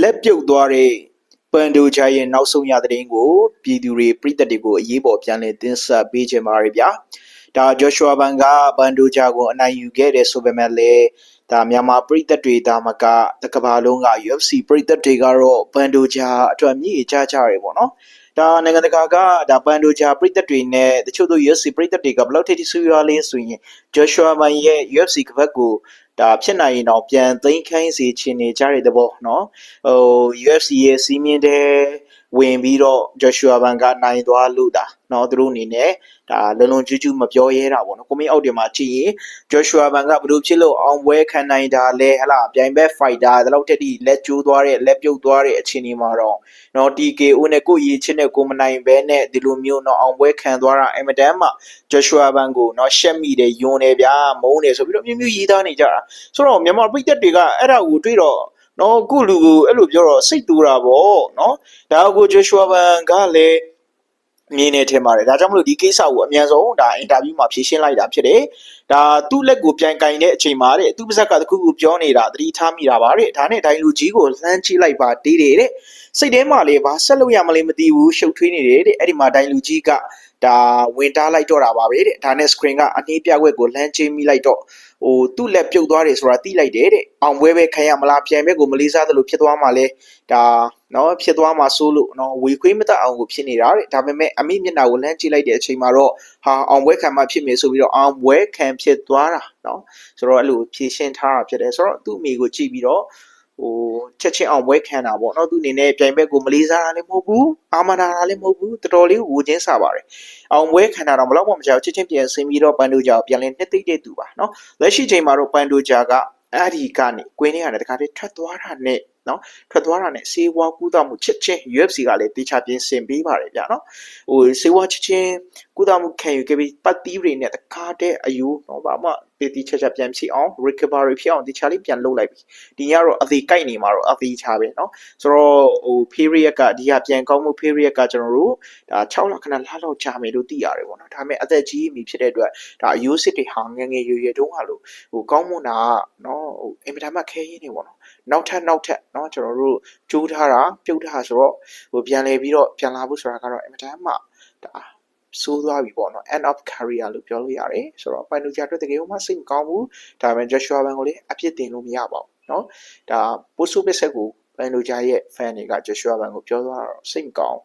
လက်ပြုတ်သွားတဲ့ပန်ဒိုဂျာရဲ့နောက်ဆုံးရသတင်းကိုပြည်သူတွေပြည်သက်တွေကိုအရေးပေါ်ပြန်လည်တင်ဆက်ပေးချင်ပါတယ်ဗျာဒါဂျော့ရှွာဘန်ကပန်ဒိုဂျာကိုအနိုင်ယူခဲ့တယ်ဆိုပေမဲ့လည်းဒါမြန်မာပြည်သက်တွေဒါမကတကဘာလုံးက UFC ပြည်သက်တွေကတော့ပန်ဒိုဂျာအတွက်မြည်ကြကြရပေါ့နော်ဒါနိုင်ငံတကာကဒါပန်ဒိုဂျာပြည်သက်တွေနဲ့တချို့တို့ UFC ပြည်သက်တွေကဘယ်လောက်ထိထိဆူရွာလေးဆိုရင်ဂျော့ရှွာဘန်ရဲ့ UFC ကပတ်ကို ဒါဖြစ်နိုင်ရင်တော့ပြန်သိမ်းခိုင်းစေချင်နေကြတဲ့သဘောနော်ဟို UFC ရဲ့စီးမြင်တဲ့ ဝင်ပြီးတော့ Joshua Ban ကနိုင်သွားလို့တာเนาะသူတို့အနေနဲ့ဒါလုံလုံကျူးကျူးမပြောရဲတာပေါ့နော်ကိုမင်းအောက်တင်မှာကြည့်ရင် Joshua Ban ကဘယ်လိုဖြစ်လို့အောင်ပွဲခံနိုင်တာလဲဟလာပြိုင်ဘက် fighter ဒီလောက်တက်တိလက်ကျိုးသွားတဲ့လက်ပြုတ်သွားတဲ့အခြေအနေမှာတော့เนาะ TKO နဲ့ကိုရည်ချင်းနဲ့ကိုမနိုင်ဘဲနဲ့ဒီလိုမျိုးเนาะအောင်ပွဲခံသွားတာအင်မတန်မှ Joshua Ban ကိုเนาะရှက်မိတယ်ယွန်းတယ်ဗျာမုန်းတယ်ဆိုပြီးတော့မျိုးမျိုးရေးသားနေကြတာ ဆိုတော့မြန်မာပြည်သက်တွေကအဲ့ဒါကိုတွေ့တော့ နော်ခုလူကိုအဲ့လိုပြောတော့စိတ်တူတာပေါ့နော်ဒါကိုဂျိုရှွာဘန်ကလည်းမြင်နေထင်ပါတယ်ဒါကြောင့်မလို့ဒီကိစ္စကိုအမြန်ဆုံးဒါအင်တာဗျူးမှာဖြေရှင်းလိုက်တာဖြစ်တယ်ဒါသူ့လက်ကိုပြန်ကင်တဲ့အချိန်မှာတဲ့သူ့ပါဇက်ကတခုခုပြောနေတာသတိထားမိတာပါတဲ့ဒါနဲ့ဒိုင်လူကြီးကိုလှမ်းကြည့်လိုက်ပါတေးတယ်တဲ့စိတ်ထဲမှာလေဘာဆက်လို့ရမလဲမသိဘူးရှုပ်ထွေးနေတယ်တဲ့အဲ့ဒီမှာဒိုင်လူကြီးက ဒါဝင်တားလိုက်တော့တာပါပဲတဲ့ဒါနဲ့ screen ကအနှေးပြွက်ကိုလှမ်းချင်းမိလိုက်တော့ဟိုသူ့လက်ပြုတ်သွားတယ်ဆိုတာသိလိုက်တယ်တဲ့အောင်ပွဲပဲခံရမလားပြန်ပဲကိုမလေးစားသလိုဖြစ်သွားမှလဲဒါနော်ဖြစ်သွားမှဆိုးလို့နော်ဝေခွေးမတတ်အောင်ကိုဖြစ်နေတာတဲ့ဒါပေမဲ့အမိမျက်နှာကိုလှမ်းကြည့်လိုက်တဲ့အချိန်မှာတော့ဟာအောင်ပွဲခံမှဖြစ်မယ်ဆိုပြီးတော့အောင်ပွဲခံဖြစ်သွားတာနော်ဆိုတော့အဲ့လိုဖြည့်ရှင်းထားတာဖြစ်တယ်ဆိုတော့သူ့အမိကိုကြည့်ပြီးတော့ ဟိုချက်ချင်းအောင်ပွဲခံတာပေါ့နော်သူအနေနဲ့ပြိုင်ဘက်ကိုမလေးစားတာလည်းမဟုတ်ဘူးအာမနာတာလည်းမဟုတ်ဘူးတော်တော်လေးဝူချင်းစားပါတယ်အောင်ပွဲခံတာတော့ဘလောက်မှမကြောက်ချက်ချင်းပြန်ဆင်းပြီးတော့ပန်ဒိုဂျာကိုပြန်လည်နှစ်သိမ့်တဲ့သူပါနော်လက်ရှိချိန်မှာတော့ပန်ဒိုဂျာကအဲ့ဒီကနေကွင်းထဲကနေတခါတည်းထွက်သွားတာနဲ့နော်ထွက်သွားတာနဲ့စေဝါကူးတော့မှုချက်ချင်း UFC ကလည်းတေချာပြင်ဆင်ပေးပါတယ်ဗျာနော်ဟိုစေဝါချက်ချင်းကူးတော့မှုခံယူခဲ့ပြီးပတ်တီးတွေနဲ့တခါတည်းအယူနော်ဘာမှတေတီချက်ချက်ပြန်ဖြစ်အောင် recovery ဖြစ်အောင်တေချာလေးပြန်လုပ်လိုက်ပြီဒီညတော့အသေးကိုက်နေမှာတော့အသေးချပဲနော်ဆိုတော့ဟို period ကဒီကပြန်ကောင်းမှု period ကကျွန်တော်တို့ဒါ6လခဏလှလောက်ကြာမယ်လို့သိရတယ်ပေါ့နော်ဒါပေမဲ့အသက်ကြီးမိဖြစ်တဲ့အတွက်ဒါအယိုးစစ်တွေဟာငယ်ငယ်ရွယ်ရွယ်တုန်းကလို့ဟိုကောင်းမွန်တာနော်ဟိုအင်မတန်မှခဲရင်းနေပေါ့နော်နောက်ထပ်နောက်ထပ်เนาะကျွန်တော်တို့ကြိုးထားတာပြုတ်ထားဆိုတော့ဟိုပြန်လဲပြီးတော့ပြန်လာဖို့ဆိုတာကတော့အင်မတန်မှဒါ ဆိုးသွားပြီပေါ့နော် end of career လို့ပြောလို့ရတယ်ဆိုတော့ Panucci အတွက်တကယ်လို့မှစိတ်မကောင်းဘူးဒါပေမဲ့ Joshua Van ကိုလည်းအပြစ်တင်လို့မရပါဘူးနော်ဒါ Post Office ကို Panucci ရဲ့ fan တွေက Joshua Van ကိုပြောသွားတော့စိတ်မကောင်း